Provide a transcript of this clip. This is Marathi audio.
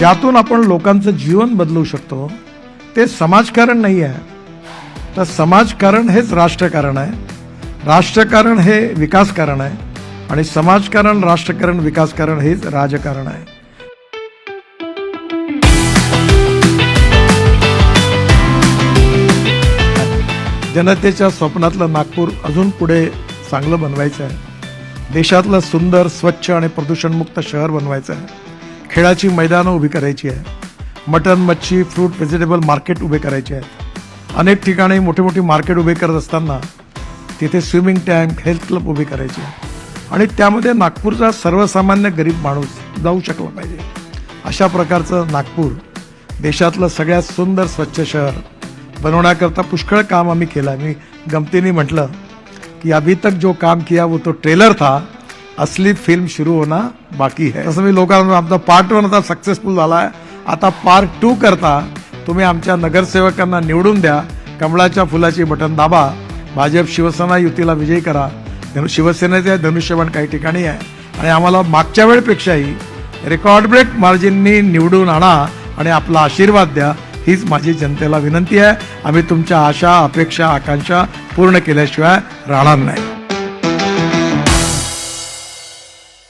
ज्यातून आपण लोकांचं जीवन बदलू शकतो ते समाजकारण नाही आहे तर समाजकारण हेच राष्ट्रकारण आहे. राष्ट्रकारण हे विकासकारण आहे. आणि समाजकारण राष्ट्रकारण विकासकारण हेच राजकारण आहे. जनतेच्या स्वप्नातलं नागपूर अजून पुढे चांगलं बनवायचं आहे देशातलं सुंदर स्वच्छ आणि प्रदूषणमुक्त शहर बनवायचं आहे खेळाची मैदानं उभी करायची आहे मटन मच्छी फ्रूट व्हेजिटेबल मार्केट उभे करायचे आहेत. अनेक ठिकाणी मोठे मोठी मार्केट उभे करत असताना तिथे स्विमिंग टँक हेल्थ क्लब उभे करायचे. आणि त्यामध्ये नागपूरचा सर्वसामान्य गरीब माणूस जाऊ शकला पाहिजे. अशा प्रकारचं नागपूर देशातलं सगळ्यात सुंदर स्वच्छ शहर बनवण्याकरता पुष्कळ काम आम्ही केलं. मी गमतीने म्हटलं कि अभी तक जो काम किया वो तो ट्रेलर था. असली फिल्म सुरू होणं बाकी आहे. तसं मी लोकांना आमचा पार्ट वन आता सक्सेसफुल झाला आहे आता पार्ट टू करता तुम्ही आमच्या नगरसेवकांना निवडून द्या. कमळाच्या फुलाची बटन दाबा. भाजप शिवसेना युतीला विजयी करा. धनु शिवसेनेचे धनुष्यबाण काही ठिकाणी आहे. आणि आम्हाला मागच्या वेळेपेक्षाही रेकॉर्ड ब्रेक मार्जिननी निवडून आणा आणि आपला आशीर्वाद द्या. हीच माझी जनतेला विनंती आहे. आम्ही तुमच्या आशा अपेक्षा आकांक्षा पूर्ण केल्याशिवाय राहणार नाही.